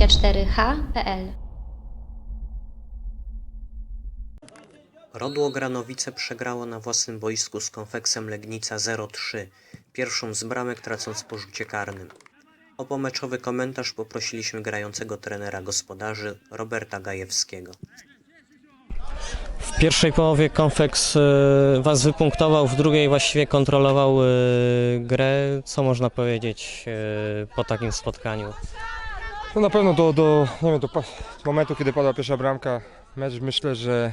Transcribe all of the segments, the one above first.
radio24h.pl Rodło Granowice przegrało na własnym boisku z Konfeksem Legnica 0-3, pierwszą z bramek tracąc po rzucie karnym. O pomeczowy komentarz poprosiliśmy grającego trenera gospodarzy Roberta Gajewskiego. W pierwszej połowie Konfeks e, Was wypunktował, w drugiej właściwie kontrolował e, grę. Co można powiedzieć e, po takim spotkaniu? No na pewno do, do, nie wiem, do momentu, kiedy padła pierwsza bramka, mecz myślę, że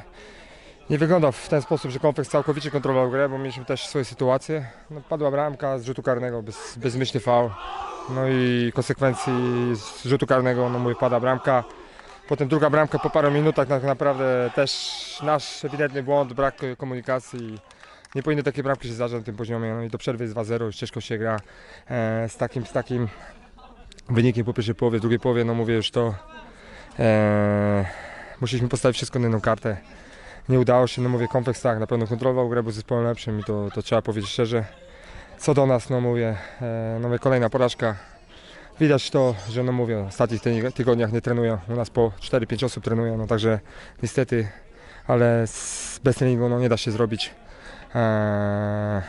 nie wyglądał w ten sposób, że Konfeks całkowicie kontrolował grę, bo mieliśmy też swoje sytuacje. No, padła bramka z rzutu karnego, bez, bezmyślny faul. No i konsekwencji z rzutu karnego, no mówię, pada bramka. Potem druga bramka po paru minutach, tak naprawdę też nasz ewidentny błąd, brak komunikacji. Nie powinny takie bramki się zdarzać na tym poziomie. No i do przerwy jest 2-0, już ciężko się gra e, z takim, z takim wynikiem po pierwszej połowie, drugiej połowie, no mówię już to e, musieliśmy postawić wszystko na jedną kartę. Nie udało się, no mówię, kompleks tak, na pewno kontrolował grę, był zespołem lepszym i to, to trzeba powiedzieć szczerze. Co do nas, no mówię, e, no mówię, kolejna porażka. Widać to, że no mówię, w ostatnich tyg- tygodniach nie trenują, u nas po 4-5 osób trenuje, no także niestety, ale bez treningu no, nie da się zrobić e,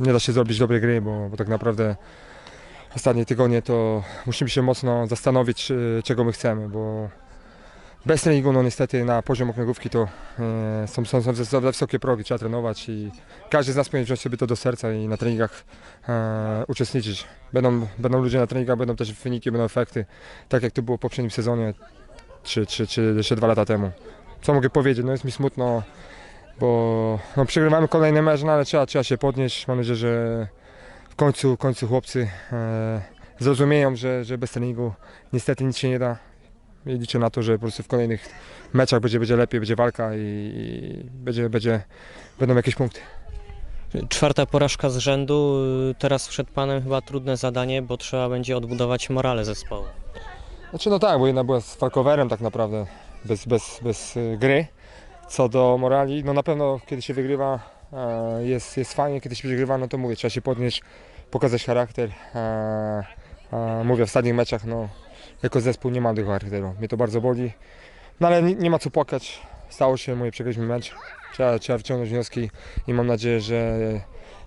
nie da się zrobić dobrej gry, bo, bo tak naprawdę ostatnie tygodnie to musimy się mocno zastanowić, e, czego my chcemy, bo bez treningu, no niestety na poziom okręgówki to e, są, są, są za- wysokie progi, trzeba trenować i każdy z nas powinien wziąć sobie to do serca i na treningach e, uczestniczyć. Będą, będą ludzie na treningach, będą też wyniki, będą efekty, tak jak to było w poprzednim sezonie, czy, czy, czy jeszcze dwa lata temu. Co mogę powiedzieć, no jest mi smutno, bo no, przegrywamy kolejny mecz, no ale trzeba, trzeba się podnieść, mam nadzieję, że końcu, w końcu chłopcy e, zrozumieją, że, że bez treningu niestety nic się nie da. I liczę na to, że po prostu w kolejnych meczach będzie, będzie lepiej, będzie walka i, i będzie, będzie, będą jakieś punkty. Czwarta porażka z rzędu. e, Teraz przed Panem chyba trudne zadanie, bo trzeba będzie odbudować morale zespołu. Znaczy no tak, bo jedna była z Falcowerem tak naprawdę, bez, bez, bez y, gry. Co do morali, no na pewno kiedy się wygrywa jest, jest fajnie, kiedy się przegrywa, no to mówię, trzeba się podnieść, pokazać charakter. E, e, mówię, w ostatnich meczach, no jako zespół nie mam tego charakteru, mnie to bardzo boli. No ale nie, nie ma co płakać, stało się, mówię, przegraliśmy mecz. Trzeba, trzeba wyciągnąć wnioski i mam nadzieję, że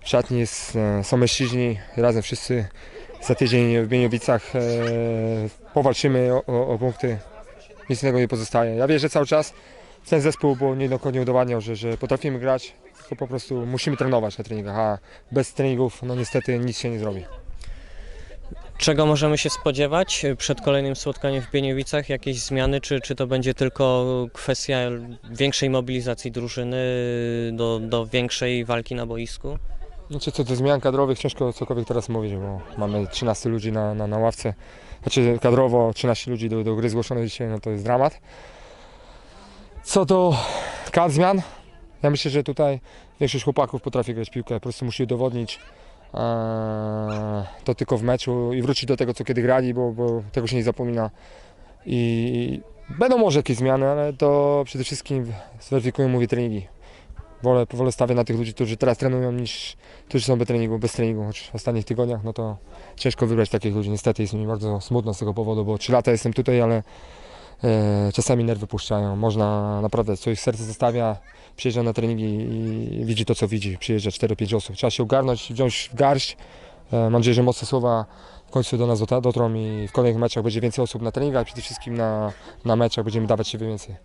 w szatni jest, e, są mężczyźni, razem wszyscy za tydzień w Bieniowicach e, powalczymy o, o, o punkty. Nic innego nie pozostaje. Ja wierzę cały czas ten zespół, bo niejednokrotnie udowadniał, że, że potrafimy grać, tylko po prostu musimy trenować na treningach, a bez treningów no niestety nic się nie zrobi. Czego możemy się spodziewać przed kolejnym spotkaniem w Bieniewicach? Jakieś zmiany, czy, czy to będzie tylko kwestia większej mobilizacji drużyny do, do większej walki na boisku? Znaczy co do zmian kadrowych ciężko cokolwiek teraz mówić, bo mamy 13 ludzi na, na, na ławce. Znaczy kadrowo 13 ludzi do, do gry zgłoszonych dzisiaj, no to jest dramat. Co do kadr zmian, ja myślę, że tutaj większość chłopaków potrafi grać piłkę, po prostu musi udowodnić eee, to tylko w meczu i wrócić do tego, co kiedy grali, bo, bo tego się nie zapomina. I będą może jakieś zmiany, ale to przede wszystkim zweryfikują, mówię, treningi. Wolę, wolę stawiać na tych ludzi, którzy teraz trenują, niż którzy są bez treningu, bez treningu. Choć w ostatnich tygodniach, no to ciężko wybrać takich ludzi. Niestety jest mi bardzo smutno z tego powodu, bo 3 lata jestem tutaj, ale czasami nerwy puszczają. Można naprawdę coś serce zostawia, przyjeżdża na treningi i widzi to, co widzi. Przyjeżdża 4-5 osób. Trzeba się ogarnąć, wziąć w garść. E, mam nadzieję, że mocne słowa w końcu do nas dotrą i w kolejnych meczach będzie więcej osób na treningach, przede wszystkim na, na meczach będziemy dawać siebie więcej.